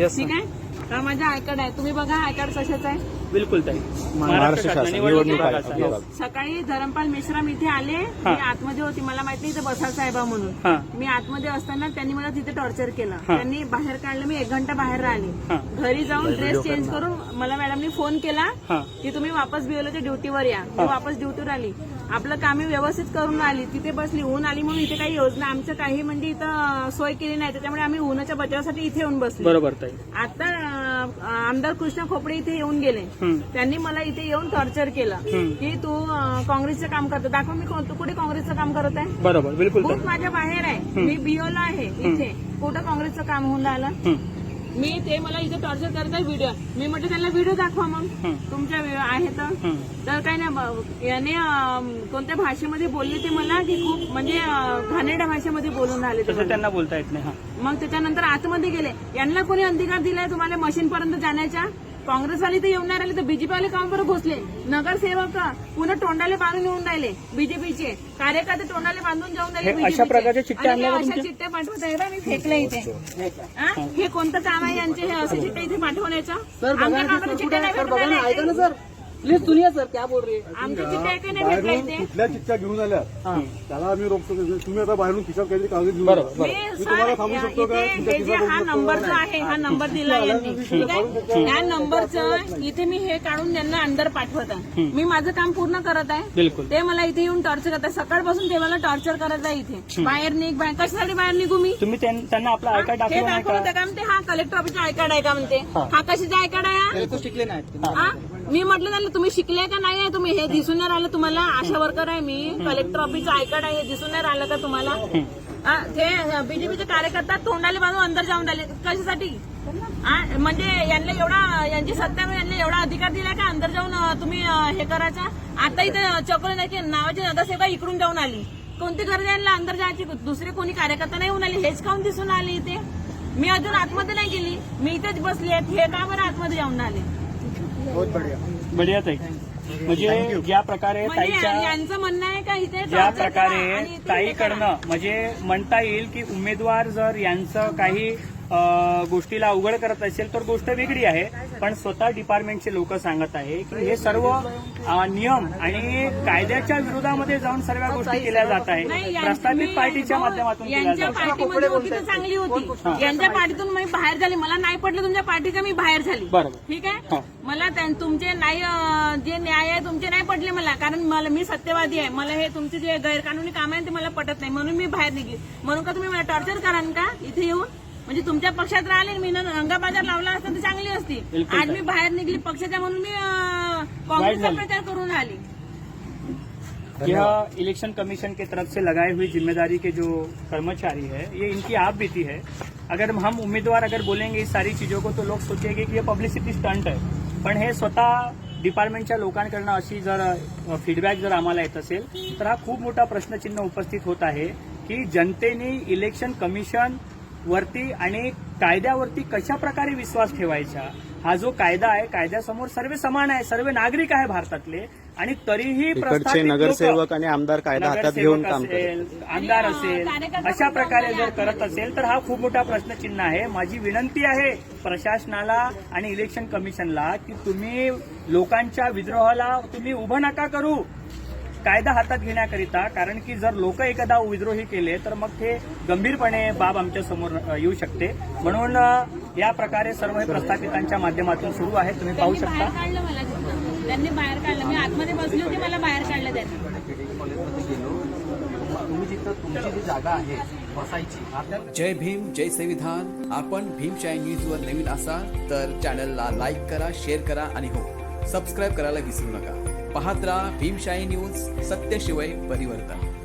Yes, ठीक आहे? तर माझा आय कार्ड आहे? तुम्ही बघा आय कार्ड कशाचं आहे. बिलकुल ताई. महाराष्ट्र शासन निवडणूक आयोग. विभागाचा. विभाग. सकाळी धरमपाल मेश्राम इथे आले. मी आतमध्ये होती. मला माहीत नाही इथे बसाल साहेबा म्हणून. हा. मी आतमध्ये असताना त्यांनी मला तिथे टॉर्चर केलं. हा. त्यांनी बाहेर काढलं. मी एक घंटा बाहेर राहिली. हा. घरी जाऊन ड्रेस चेंज करून मला मॅडमनी फोन केला हा. की तुम्ही वापस बिओलोच्या ड्युटीवर या. मी वापस ड्युटीवर आली. आपलं काम मी व्यवस्थित करून आली. तिथे बसली. ऊन आली म्हणून इथे काही योजना आमचं काही म्हणजे इथं सोय केली नाही. त्याच्यामुळे आम्ही उन्हाच्या बचावासाठी इथे येऊन बसलो. बरोबर ताई. आता आमदार कृष्ण खोपडे इथे येऊन गेले. त्यांनी मला इथे येऊन टॉर्चर केलं. की तू काँग्रेसचं काम करतो. दाखव मी कोण- तू कुठे काँग्रेसचं काम करत आहे? बरोबर बिलकुल माझ्या बाहेर आहे. मी बिओला आहे इथे. कुठं काँग्रेसचं काम होऊन राहिलं. मी ते मला इथे टॉर्चर करत आहे व्हिडिओ मी म्हटलं त्यांना व्हिडिओ दाखवा मग. तुमच्या आहे तर. काय नाही याने कोणत्या भाषेमध्ये बोलले ते मला की खूप म्हणजे घाणेरड्या भाषेमध्ये बोलून राहिले मला. त्यांना बोलता येत नाही मग त्याच्यानंतर आतमध्ये गेले. यांना कोणी अधिकार दिलाय तुम्हाला मशीन पर्यंत जाण्याच्या? काँग्रेसवाले तर येऊन नाही राहिले तर बीजेपी वाले काम बरं घुसले नगरसेवक पुन्हा तोंडाले बांधून येऊन राहिले बीजेपीचे कार्यकर्ते तोंडाले बांधून जाऊन राहिले हे अशा BJP चे. प्रकारचे चिठ्ठे आणि हे आणल्या का अशा? चिठ्ठ्या पाठवत आहे बा, मी फेकले इथे हा? हे कोणतं काम आहे यांचे हे असे चिठ्ठे इथे पाठवण्याचं आमच्या कामाला चिठ्ठे नाही भेटून. प्लीज सुनिए सर क्या बोल रही है? आहे. की नाही बाहेरून कुठल्या चिठ्ठ्या घेऊन आल्या. त्याला आम्ही रोखतो तुम्ही आता बाहेरून खिशात काहीतरी कागद घेऊन बरोबर, आला. मी मी तुम्हाला सर, थांबू या- शकतो का? इथे तुमच्या हे जे खिशात हा बघू नंबर जो का? आहे हा नंबर दिला यांनी. ठीक आहे? या नंबरचं इथे मी हे काढून त्यांना अंडर पाठवत. आहे मी माझं काम पूर्ण करत आहे. बिलकुल. ते मला इथे येऊन टॉर्चर करतात. सकाळपासून ते मला टॉर्चर करत आहे इथे. बाहेर निघ बाहेर कशासाठी बाहेर निघू मी? तुम्ही त्यां- त्यांना आपला आय कार्ड हे दाखवलं नाही दाखवलं का? का म्हणते? हा कलेक्टर ऑफिसचा आय कार्ड आहे का म्हणते? हा. कशाचा आय कार्ड आहे हा? तो शिकले नाही हा? मी म्हटलं त्यांना तुम्ही शिकले का नाही आहे? तुम्ही हे दिसून नाही राहिलं तुम्हाला? आशा वर्कर आहे मी कलेक्टर ऑफिस आयकड आहे हे दिसून नाही राहिलं का तुम्हाला? हा, ते बीजेपीचे कार्यकर्ता तोंडाले बांधून अंदर जाऊन राहिले. कशासाठी? म्हणजे यांना एवढा यांची सत्ता यांना एवढा अधिकार दिला का अंदर जाऊन तुम्ही हे करायचा? आता इथे चक्र नाही नावाची नगरसेवा इकडून जाऊन आली. कोणती गरज यांना अंदर जायची? दुसरे कोणी कार्यकर्ता नाही होऊन आली हेच काऊन दिसून आले इथे? मी अजून आतमध्ये नाही गेली. मी इथेच बसली आहे हे का बरं आतमध्ये जाऊन आले बढिया। ताई. म्हणजे ज्या प्रकारे म्हणजे ताईच्या यांचं म्हणणं आहे का इथे ज्या प्रकारे हे. ताईकडनं म्हणजे म्हणता येईल की उमेदवार जर यांचं काही गोष्टीला अवघड करत असेल तर गोष्ट वेगळी आहे. पण स्वतः डिपार्टमेंटचे लोक सांगत आहे की हे सर्व नियम आणि कायद्याच्या विरोधामध्ये जाऊन सर्व गोष्टी केल्या जात नाही, आहे मी- पार्टीच्या हो, माध्यमातून केल्या चांगली होती. यांच्या पार्टीतून मी बाहेर झाली. मला नाही पडलं तुमच्या पार्टीचं मी बाहेर झाली. बरोबर. ठीक हा. आहे मला त्यां- तुमचे नाही जे न्याय आहे तुमचे नाही पडले मला. कारण मला मी सत्यवादी आहे. मला हे तुमचे जे गैरकानूनी काम आहे ते मला पटत नाही. म्हणून मी बाहेर निघली. म्हणून का तुम्ही मला टॉर्चर कराल का? इथे येऊन? म्हणजे तुमच्या पक्षात राहिले मी रंगा बाजार लावला असता तर चांगली असती. आज मी बाहेर निघली पक्षाच्या म्हणून मी काँग्रेसचा. प्रचार करून आली. यह इलेक्शन कमीशन की तरफ से लगाई हुई जिम्मेदारी के जो कर्मचारी है ये इनकी आप बीती है। अगर हम उम्मीदवार अगर बोलेंगे इस सारी चीजों को तो लोग सोचेंगे की हे पब्लिसिटी स्टंट आहे पण हे स्वतः डिपार्टमेंटच्या लोकांकडनं अशी जर फीडबॅक जर आम्हाला येत असेल तर हा खूप मोठा प्रश्नचिन्ह उपस्थित होत आहे की जनतेने इलेक्शन कमिशन वरती आणि कायद्यावरती कशा प्रकारे विश्वास ठेवायचा? हा जो कायदा आहे कायद्यासमोर सर्व समान आहे सर्व नागरिक आहे भारतातले. आणि तरीही नगरसेवक आणि आमदार कायदा हातात घेऊन काम करतात. असेल, आमदार असेल अशा प्रकारे जर करत असेल तर हा खूप मोठा प्रश्नचिन्ह आहे. माझी विनंती आहे प्रशासनाला आणि इलेक्शन कमिशनला की तुम्ही लोकांच्या विद्रोहाला तुम्ही उभं नका करू. कायदा हातात घेण्याकरिता कारण की जर लोक एखादा विद्रोही केले तर मग ते गंभीरपणे बाब आमच्यासमोर येऊ शकते. म्हणून या प्रकारे सर्व हे प्रस्थापितांच्या माध्यमातून सुरू आहे. तुम्ही पाहू त्यांनी शकता. बाहेर काढलं मला तिथनं. त्यांनी बाहेर काढलं. मी आतमध्ये बसली होती मला बाहेर काढलं त्यांनी. तुम्ही जिथं तुमची जी जागा आहे बसायची आपल्या जय भीम जय संविधान. आपण भीमशाही न्यूजवर नवीन असाल तर चॅनलला लाईक करा शेअर करा आणि हो सबस्क्राईब करायला विसरू नका. पाहत राहा भीमशाही न्यूज सत्यशिवाय परिवर्तन.